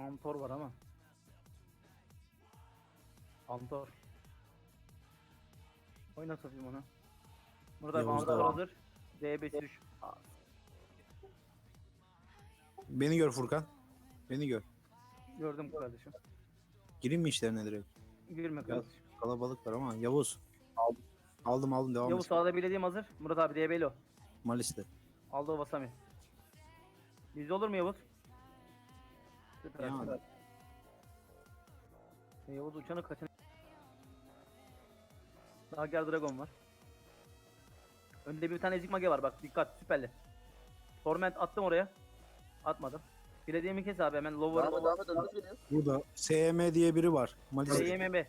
Antor var ama. Antor. Oyna satayım onu. Burada Yavuz da Antor var. hazır. D5 düş. Beni gör Furkan. Beni gör. Gördüm kardeşim. Gireyim mi işlerine direkt? Girme kardeşim. Kalabalık var ama Yavuz. Aldım. Aldım aldım devam Yavuz et. sağda bilediğim hazır. Murat abi DB'li Malis'te. Aldı o Vasami. Bizde olur mu Yavuz? Süper. Yani. E, Yavuz uçanı kaçın. Daha gel Dragon var. Önde bir tane ezik mage var bak dikkat süperli. Torment attım oraya. Atmadım. Bilediğimi kes abi hemen Devam et Lower. devam et geliyor. Burada SM diye biri var. Malis'te. YMB.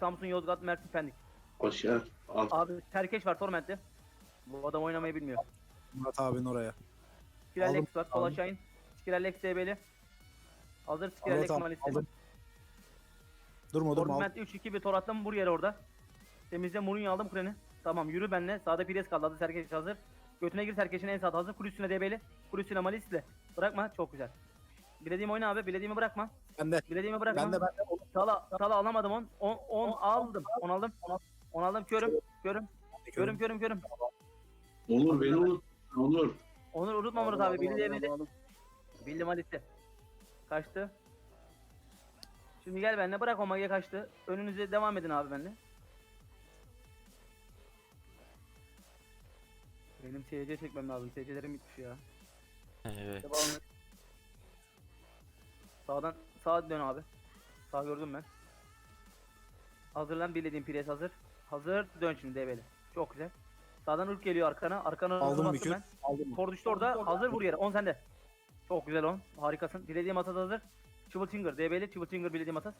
Samsun Yozgat Mersin Pendik. Başar. Al. Abi Terkeş var Torment'te. Bu adam oynamayı bilmiyor. Murat abinin oraya. Skirellex Aldım, var. Sol aldım. aşağı in. Skirellex DB'li. Hazır Skirellex abi Malis'te. aldım. Durma durma. al. Torment 3-2 bir tor attım. Vur yere orada. Temizle Mourinho aldım kureni. Tamam yürü benle. Sağda Pires kaldı. Adı Serkeş hazır. Götüne gir Serkeş'in en sağda hazır. Kulüsüne DB'li. Kulüsüne Malis'le. Bırakma. Çok güzel. Bilediğimi oyna abi. Bilediğimi bırakma. Ben de. Bilediğimi bırakma. Ben de ben de. Tala, tala alamadım 10. 10 10 aldım. 10 aldım. 10 aldım. Körüm. Körüm. Körüm körüm körüm. Olur beni unut. Olur. Onur unutma Murat abi. aldım, Bildi aldım, Kaçtı. Şimdi gel benimle. Bırak o mage kaçtı. Önünüze devam edin abi benimle. Benim SC çekmem lazım. SC'lerim bitmiş ya. Evet. Sağdan sağa dön abi. Sağ gördüm ben. Hazırlan bildiğin pres hazır. Hazır dön şimdi develi. Çok güzel. Sağdan ırk geliyor arkana. Arkana Aldım bir ben. Aldım. Tor düştü orada. Hazır vur yere. 10 sende. Çok güzel 10. Harikasın. Dilediğim atat hazır. Chivaltinger. DB'li Chivaltinger bilediğim atat.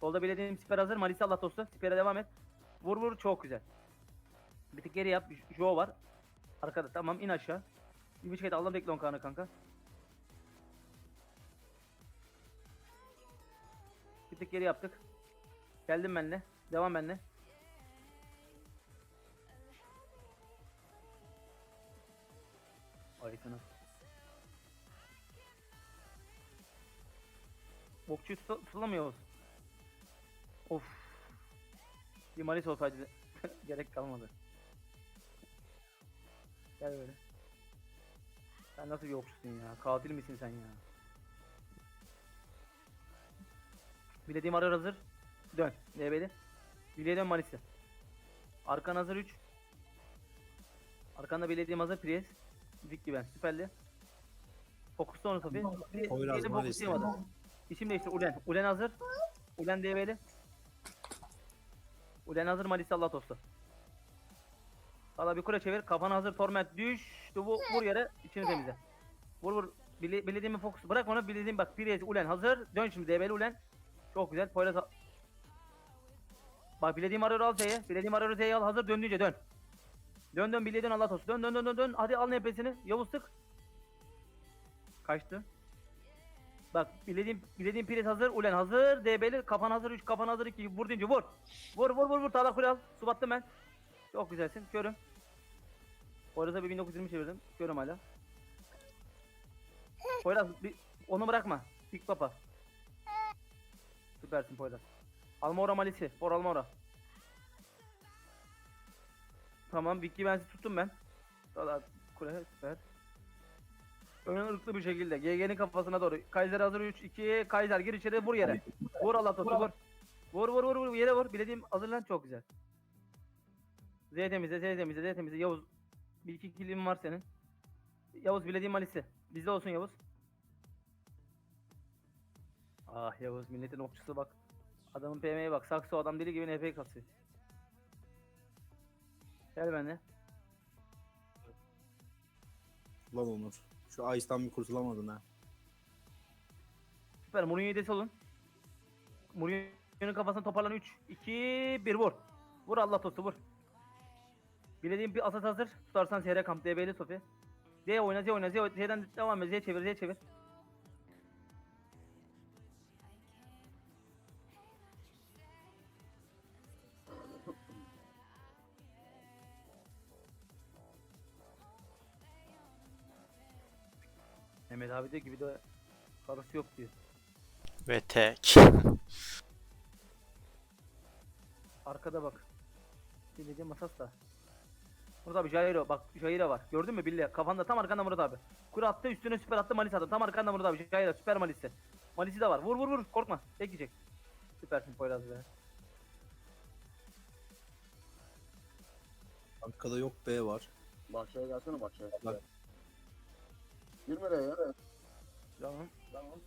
Solda bilediğim siper hazır. Malisa Allah dostu. Sipere devam et. Vur vur çok güzel. Bir tık geri yap. Jo var. Arkada tamam in aşağı. Bir et aldım bekle 10 kanı kanka. Bir tık geri yaptık. Geldim benle. Devam benle. Aytını. Okçuyu tut tutulamıyoruz. Of. Bir malis olsaydı gerek kalmadı. Gel böyle. Sen nasıl bir okçusun ya? Katil misin sen ya? Bilediğim arar hazır. Dön. DB'li. Bileye dön Malisi. Arkan hazır 3. Arkanda bilediğim hazır Priest. Dik gibi ben. Süperli. Fokusla onu Sofi. Poyraz Diyelim İşim değiştir. Ulen. Ulen hazır. Ulen DB'li. Ulen hazır Malisi Allah tostu. Valla bir kule çevir. Kafana hazır torment düştü. Bu vur yere içini temizle. Vur vur. Bile, bilediğimi fokus. Bırak onu bilediğim bak. Priest Ulen hazır. Dön şimdi DB'li Ulen. Çok güzel. Poyraz Bak bilediğim arıyor al Z'ye. Bilediğim arıyor Z'ye al. Hazır döndüğünce dön. Dön dön bilediğin Allah olsun. Dön dön dön dön dön. Hadi al nefesini. Yavuz sık. Kaçtı. Bak bilediğim bilediğim pres hazır. Ulen hazır. DB'li. Kafan hazır. 3 kafan hazır. 2 vur deyince vur. Vur vur vur vur. Talak kule al. Su battım ben. Çok güzelsin. Körüm. Poyraz'a bir 1920 çevirdim. Körüm hala. Poyraz bir, onu bırakma. Big Papa. Süpersin Poyraz. Almora Malisi. For Almora. Tamam Vicky ben sizi tuttum ben. Valla kule süper. Ön ırklı bir şekilde. GG'nin kafasına doğru. Kaiser hazır 3 2 Kaiser gir içeri vur yere. Vur Allah totu vur. Vur vur vur vur yere vur. Bilediğim hazırlan çok güzel. Z temizle Z temizle Z temizle Yavuz. Bir iki kilim var senin. Yavuz bilediğim Malisi. Bizde olsun Yavuz. Ah Yavuz milletin okçusu bak. Adamın PM'ye bak. Sakso adam deli gibi NP kasıyor. Gel benimle. Lan Onur. Şu Ice'dan bir kurtulamadın ha. Süper. Mourinho'yu des olun. Mourinho'nun kafasını toparlan 3, 2, 1 vur. Vur Allah tostu vur. Bilediğim bir asat hazır. Tutarsan seyre kamp DB'li Sofi. Z oyna Z oyna Z oyna. Z'den devam et. Z çevir Z çevir. Mehmet abi ki bir de karısı yok diyor. Ve tek. Arkada bak. Bildiğin masas da. Murat abi Jairo bak Jairo var. Gördün mü Billy? Kafanda tam arkanda Murat abi. Kur attı üstüne süper attı Malis attı. Tam arkanda Murat abi. Jairo süper Malis'te. Malis'i de var. Vur vur vur korkma. Tek yiyecek. Süpersin Poyraz be. Arkada yok B var. Bahçeye gelsene bahçeye. Bak. Girme nereye ya? Tamam. Tamam.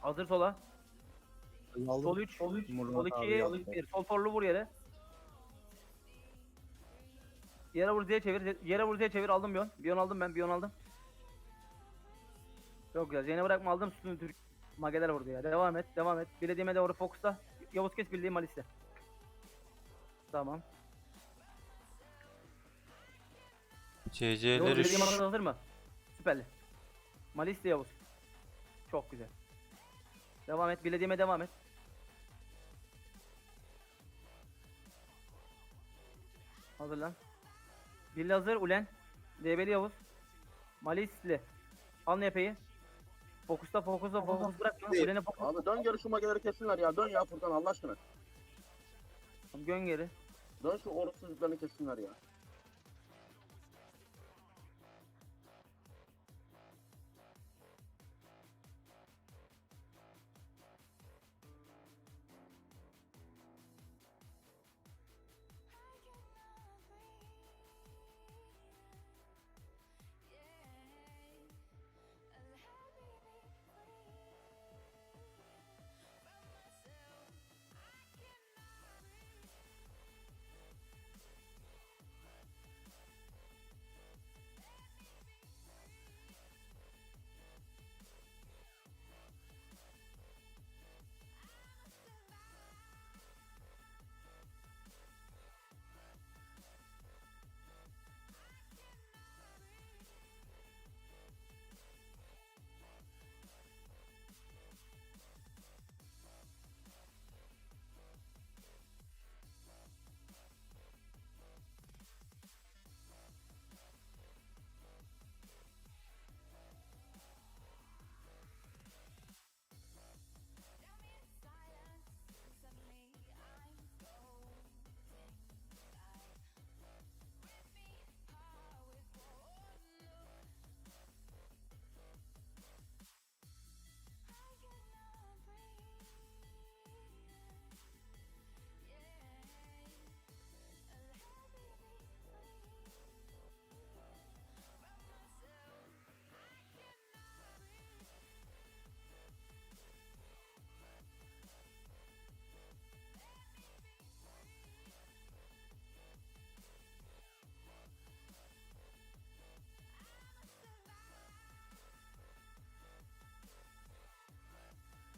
Hazır sola. Sol 3. Sol 3. Murat Sol abi 2. yaptı. 1. Sol torlu vur yere. Yere vur diye çevir. Yere vur diye çevir. Aldım bir on. Bir on aldım ben. Bir on aldım. Çok güzel. Zeynep bırakma aldım. Sütunu Türk. Mageler vurdu ya. Devam et. Devam et. Belediyeme doğru fokusta. Yavuz kes bildiğim Malis'te. Tamam. Yavuz CC'leri belediye manası hazır mı? Süperli. Malis'te Yavuz. Çok güzel. Devam et. Belediyeme devam et. Hazırlan. Billi hazır. Ulen. DB'li Yavuz. Malisli. Al nepeyi. Fokusta fokusta fokus bırakma. Ulen'e fokus. Abi dön geri şu mageleri kessinler ya. Dön ya Furkan Allah aşkına. Gön geri. Dön şu oruç çocuklarını kessinler ya.